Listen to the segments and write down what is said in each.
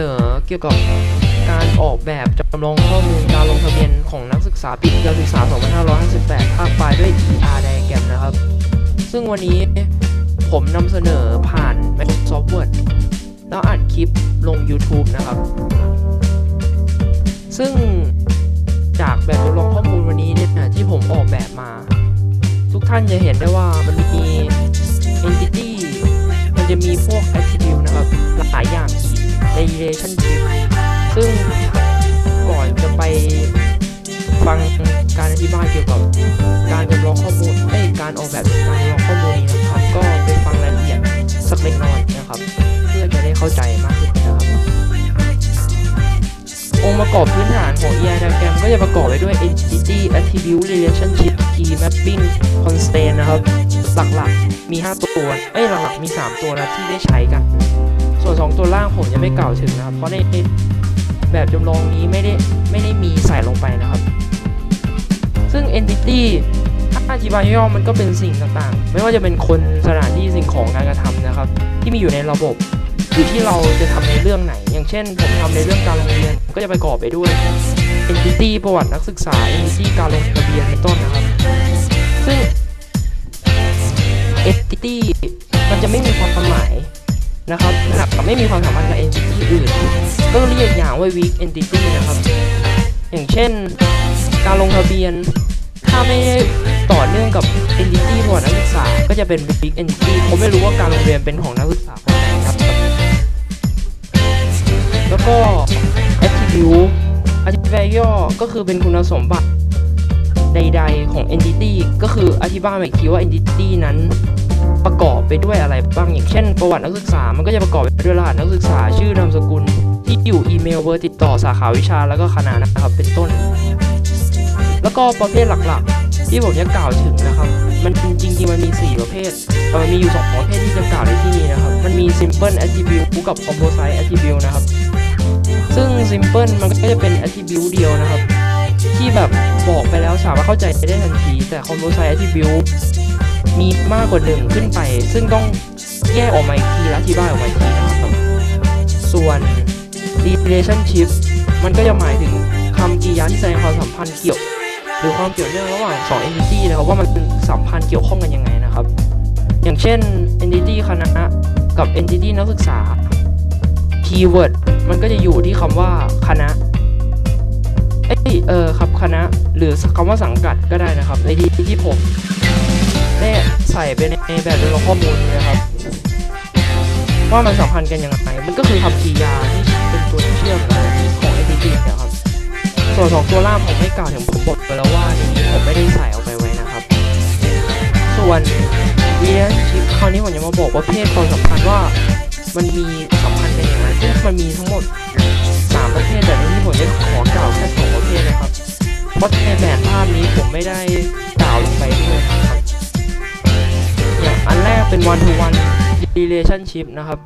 นอเกี่ยวกับการออกแบบจำลองข้อมูลการลงทะเบียนของนักศึกษาปีการศึกษา 2558 ภาคปลายด้วย ER Diagram นะครับ ซึ่งวันนี้ผมนำเสนอผ่าน Microsoft Word แล้วอัดคลิปลง YouTube นะครับ ซึ่งจากแบบจำลองข้อมูลวันนี้เนี่ยที่ผมออกแบบมา ทุกท่านจะเห็นได้ว่ามันมี entity มันจะมีพวก attribute นะครับหลายอย่าง ใน relationship ซึ่งก่อนจะไปฟังการอธิบายเกี่ยวกับการจำลองข้อมูลเอ้การออกแบบการจำลองข้อมูลนี้นะครับ ก็ไปฟังรายละเอียดสักเล็กน้อยนะครับ เพื่อจะได้เข้าใจมากขึ้นนะครับ องค์ประกอบพื้นฐานของ EI diagram ก็จะประกอบไปด้วย entity attribute relationship key mapping constraint นะครับ หลักๆมี 5 ตัว เอ้ย หลักๆมี 3 ตัวนะที่ได้ใช้กัน ส่วน 2 ตัวล่างผมจะไม่กล่าวถึงนะครับ เพราะในแบบจำลองนี้ไม่ได้ไม่ได้มีใส่ลงไปนะครับ ซึ่ง entity ถ้าอธิบายย่อๆมันก็เป็นสิ่งต่างๆ ไม่ว่าจะเป็นคนสถานที่สิ่งของการกระทำนะครับ ที่มีอยู่ในระบบอยู่ที่เราจะทำในเรื่องไหน อย่างเช่น ผมทำในเรื่องการลงทะเบียนก็จะประกอบไปด้วย entity ประวัตินักศึกษา entity การลงทะเบียนเป็นต้นนะครับ ซึ่ง entity มันจะไม่มีความหมาย นะครับนะครับไม่มีความสัมพันธ์กับ entity อื่น ก็เรียกอย่างว่า weak entity นะครับ อย่างเช่น การลงทะเบียน ถ้าไม่ได้ต่อเนื่องกับ entity ประวัตินักศึกษา ก็จะเป็น weak entity ผมไม่รู้ว่าการลงทะเบียนเป็นของนักศึกษาคนไหนครับ แล้วก็ attribute อธิบายย่อก็คือเป็นคุณสมบัติใดๆของ entity ก็คืออธิบายหมาอีกทีว่า entity นั้น ประกอบไปด้วยอะไรบ้างอย่างเช่น ประวัตินักศึกษา มันก็จะประกอบไปด้วยรหัสนักศึกษาชื่อนามสกุล ที่อยู่อีเมลเบอร์ติดต่อสาขาวิชาแล้วก็คณะนะครับเป็นต้น แล้วก็ประเภทหลักๆ ที่ผมจะกล่าวถึงนะครับ มันจริงๆมันมี 4 ประเภทแต่มันมีอยู่ 2 ประเภทที่จะกล่าวในที่นี้นะครับ มันมี simple attribute กับ composite attribute นะครับ ซึ่ง simple มันก็จะเป็น attribute เดียวนะครับ ที่แบบบอกไปแล้วสามารถเข้าใจได้ทันที แต่ composite attribute มีมากกว่าหนึ่งขึ้นไป ซึ่งต้องแยกออกมาอีกทีและอธิบายออกมาอีกทีนะครับ ส่วน relationship มันก็จะหมายถึงคำกริยาที่แสดงความสัมพันธ์เกี่ยว หรือความเกี่ยวเนื่องระหว่าง2 entity นะครับว่ามันสัมพันธ์เกี่ยวข้องกันยังไงนะครับ อย่างเช่น entity คณะกับ entity นักศึกษา keyword มันก็จะอยู่ที่คำว่าคณะเอ้ยเออครับคณะ หรือคำว่าสังกัดก็ได้นะครับในที่ที่ผม ได้ใส่ไปในแบบจำลองข้อมูลนี้นะครับ ว่ามันสัมพันธ์กันยังไงมันก็คือคำกริยาที่เป็นตัวเชื่อมของ entity นะครับ ส่วนสองตัวล่างผมไม่กล่าวถึงผมบอกไปแล้วว่าในนี้ผมไม่ได้ใส่เอาไปไว้นะครับ ส่วน relationship คราวนี้ผมจะมาบอกว่าเพศความสัมพันธ์ว่ามันมีสัมพันธ์กันอย่างไรซึ่งมันมีทั้งหมด3ประเภทแต่ในที่ผมจะขอกล่าวแค่สองประเภทนะครับ เพราะในแบบภาพนี้ผมไม่ได้กล่าวลงไปด้วยนะครับ อันแรกเป็น one to one relationship นะครับ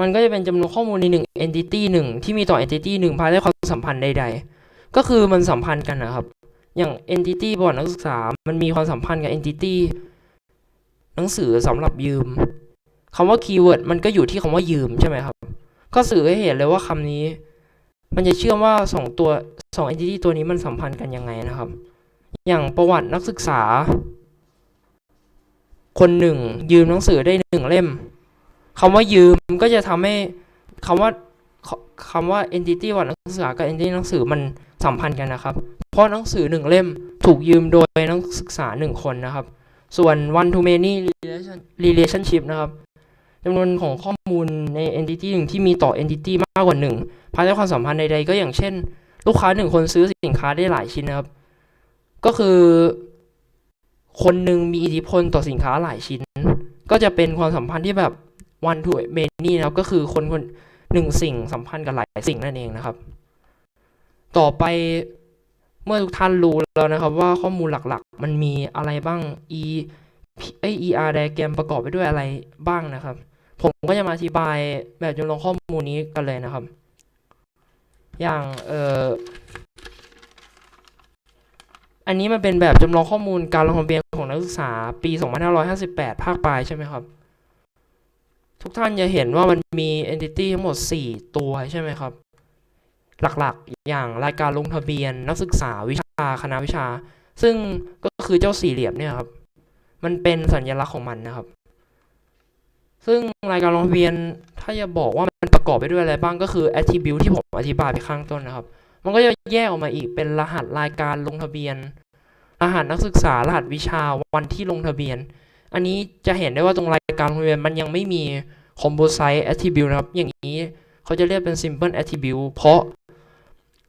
มันก็จะเป็นจำนวนข้อมูลในหนึ่ง entity หนึ่งที่มีต่อ entity หนึ่งภายใต้ความสัมพันธ์ใด ๆ ก็คือมันสัมพันธ์กันนะครับ อย่าง entity ประวัตินักศึกษา มันมีความสัมพันธ์กับ entity หนังสือสำหรับยืมคำว่า keyword มันก็อยู่ที่คำว่ายืมใช่ไหมครับ ก็สื่อให้เห็นเลยว่าคำนี้ มันจะเชื่อมว่าสองตัวสอง entity ตัวนี้มันสัมพันธ์กันยังไงนะครับ อย่างประวัตินักศึกษา คนหนึ่ง ยืมหนังสือได้หนึ่งเล่มคำว่ายืมก็จะทำให้คำว่าคำว่า entity ประวัตินักศึกษากับ entity หนังสือมันสัมพันธ์กันนะครับ เพราะหนังสือหนึ่งเล่มถูกยืมโดยนักศึกษาหนึ่งคนนะครับ ส่วน one to many relation relationship นะครับจำนวนของข้อมูลใน entity หนึ่งที่มีต่อ entity มากกว่าหนึ่งภายใต้ความสัมพันธ์ใดๆ ก็อย่างเช่น ลูกค้าหนึ่งคนซื้อสินค้าได้หลายชิ้นนะครับ ก็คือ คนหนึ่งมีอิทธิพลต่อสินค้าหลายชิ้น ก็จะเป็นความสัมพันธ์ที่แบบ one to many นะครับ ก็คือคนคนหนึ่งสิ่งสัมพันธ์กับหลายสิ่งนั่นเองนะครับ ต่อไปเมื่อทุกท่านรู้แล้วนะครับ ว่าข้อมูลหลักๆ มันมีอะไรบ้าง e ไอ er diagram ประกอบไปด้วยอะไรบ้างนะครับ ผมก็จะมาอธิบายแบบจำลองข้อมูลนี้กันเลยนะครับ อย่างเอ่อ อันนี้มันเป็นแบบจำลองข้อมูลการลงทะเบียนของนักศึกษาปี 2558 ภาคปลายใช่ไหมครับ ทุกท่านจะเห็นว่ามันมี entity ทั้งหมด 4 ตัวใช่ไหมครับ หลักๆ อย่างรายการลงทะเบียนนักศึกษาวิชาคณะวิชา ซึ่งก็คือเจ้าสี่เหลี่ยมเนี่ยครับ มันเป็นสัญลักษณ์ของมันนะครับ ซึ่งรายการลงทะเบียนถ้าจะบอกว่ามันประกอบไปด้วยอะไรบ้างก็คือ attribute ที่ผมอธิบายไปข้างต้นนะครับ มันก็จะแยกออกมาอีกเป็นรหัสรายการลงทะเบียน รหัสนักศึกษารหัสวิชาวันที่ลงทะเบียน อันนี้จะเห็นได้ว่าตรงรายการลงทะเบียนมันยังไม่มี composite attribute นะครับ อย่างนี้เขาจะเรียกเป็น simple attribute เพราะ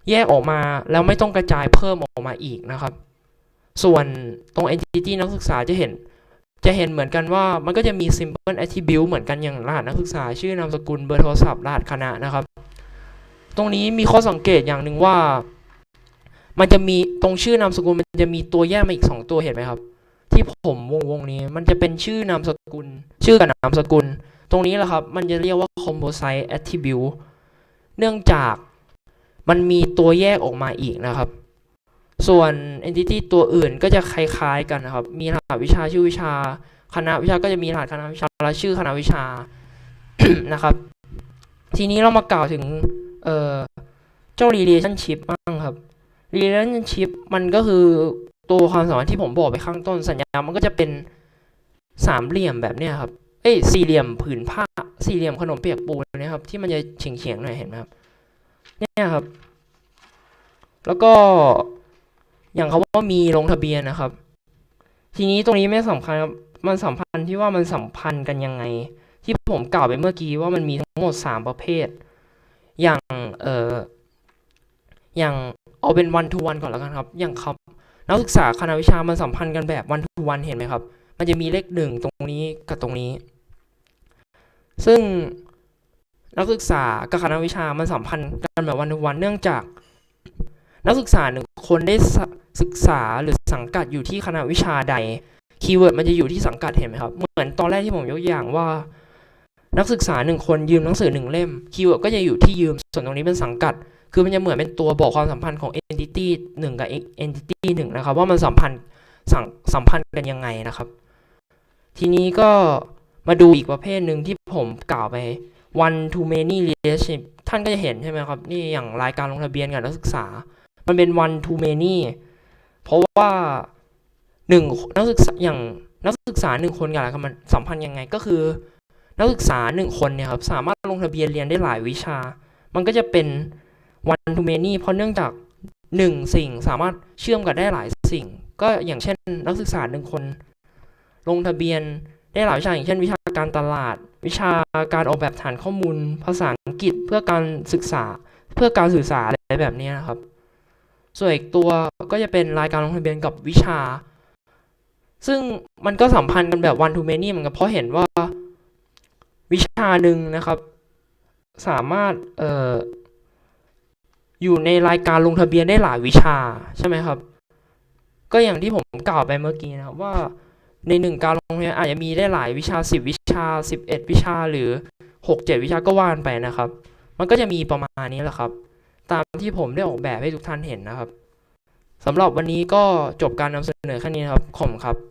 แยกออกมาแล้วไม่ต้องกระจายเพิ่มออกมาอีกนะครับ ส่วนตรง entity นักศึกษาจะเห็น จะเห็นเหมือนกันว่ามันก็จะมี simple attribute เหมือนกันอย่างรหัสนักศึกษา ชื่อนามสกุลเบอร์โทรศัพท์รหัสคณะนะครับ ตรงนี้มีข้อสังเกตอย่างหนึ่งว่า มันจะมีตรงชื่อนามสกุลมันจะมีตัวแยกมาอีกสองตัวเห็นไหมครับ ที่ผมวงวงนี้มันจะเป็นชื่อนามสกุล ชื่อกับนามสกุล ตรงนี้แหละครับ มันจะเรียกว่า composite attribute เนื่องจากมันมีตัวแยกออกมาอีกนะครับ ส่วน entity ตัวอื่นก็จะคล้ายๆกันนะครับ มีรหัสวิชาชื่อวิชา คณะวิชาก็จะมีรหัสคณะวิชาและชื่อคณะวิชานะครับ ทีนี้เรามากล่าวถึง เอ่อเจ้า relationship บ้างครับ relationship มันก็คือตัวความสัมพันธ์ที่ผมบอกไปข้างต้นสัญญา มันก็จะเป็นสามเหลี่ยมแบบเนี้ยครับ เอ้ยสี่เหลี่ยมผืนผ้า สี่เหลี่ยมขนมเปียกปูนนะครับ ที่มันจะเฉียงๆหน่อยเห็นไหมครับ เนี่ยครับ แล้วก็อย่างเขาว่ามีลงทะเบียนนะครับ ทีนี้ตรงนี้ไม่สำคัญครับ มันสัมพันธ์ที่ว่ามันสัมพันธ์กันยังไง ที่ผมกล่าวไปเมื่อกี้ว่ามันมีทั้งหมดสามประเภท อย่างเอ่ออย่างเอาเป็นวันทูวันก่อนแล้วกันครับ อย่างครับนักศึกษาคณะวิชามันสัมพันธ์กันแบบวันทูวันเห็นไหมครับ มันจะมีเลขหนึ่งตรงนี้กับตรงนี้ ซึ่งนักศึกษากับคณะวิชามันสัมพันธ์กันแบบวันทูวันเนื่องจาก นักศึกษาหนึ่งคนได้ศึกษาหรือสังกัดอยู่ที่คณะวิชาใดคีย์เวิร์ดมันจะอยู่ที่สังกัดเห็นไหมครับ เหมือนตอนแรกที่ผมยกอย่างว่า นักศึกษาหนึ่งคนยืมหนังสือหนึ่งเล่มคีย์เวิร์ดก็จะอยู่ที่ยืม ส่วนตรงนี้เป็นสังกัด คือมันจะเหมือนเป็นตัวบอกความสัมพันธ์ของ entity หนึ่งกับ entity หนึ่งนะครับ ว่ามันสัมพันธ์สังสัมพันธ์กันยังไงนะครับ ทีนี้ก็มาดูอีกประเภทหนึ่งที่ผมกล่าวไป one to many relationship ท่านก็จะเห็นใช่ไหมครับ นี่อย่างรายการลงทะเบียนกับนักศึกษา มันเป็น one to many เพราะว่าหนึ่งนักศึกษาอย่างนักศึกษาหนึ่งคนกับอะไรกันมันสัมพันธ์ยังไงก็คือ นักศึกษาหนึ่งคนเนี่ยครับสามารถลงทะเบียนเรียนได้หลายวิชา มันก็จะเป็น one to many เพราะเนื่องจากหนึ่งสิ่งสามารถเชื่อมกันได้หลายสิ่ง ก็อย่างเช่น นักศึกษาหนึ่งคน ลงทะเบียนได้หลายวิชาอย่างเช่น วิชาการตลาด วิชาการออกแบบฐานข้อมูล ภาษาอังกฤษเพื่อการศึกษา เพื่อการสื่อสารอะไรแบบนี้นะครับ ส่วนอีกตัวก็จะเป็นรายการลงทะเบียนกับวิชา ซึ่งมันก็สัมพันธ์กันแบบ one to many เหมือนกันเพราะเห็นว่า วิชาหนึ่งนะครับ สามารถเอ่ออยู่ในรายการลงทะเบียนได้หลายวิชาใช่ไหมครับ ก็อย่างที่ผมกล่าวไปเมื่อกี้นะครับว่าในหนึ่งการลงทะเบียนอาจจะมีได้หลายวิชาสิบวิชาสิบเอ็ดวิชาหรือหกเจ็ดวิชาก็ว่านไปนะครับ มันก็จะมีประมาณนี้แหละครับ ตามที่ผมได้ออกแบบให้ทุกท่านเห็นนะครับสำหรับวันนี้ก็จบการนำเสนอแค่นี้นครับขอบคุณครับ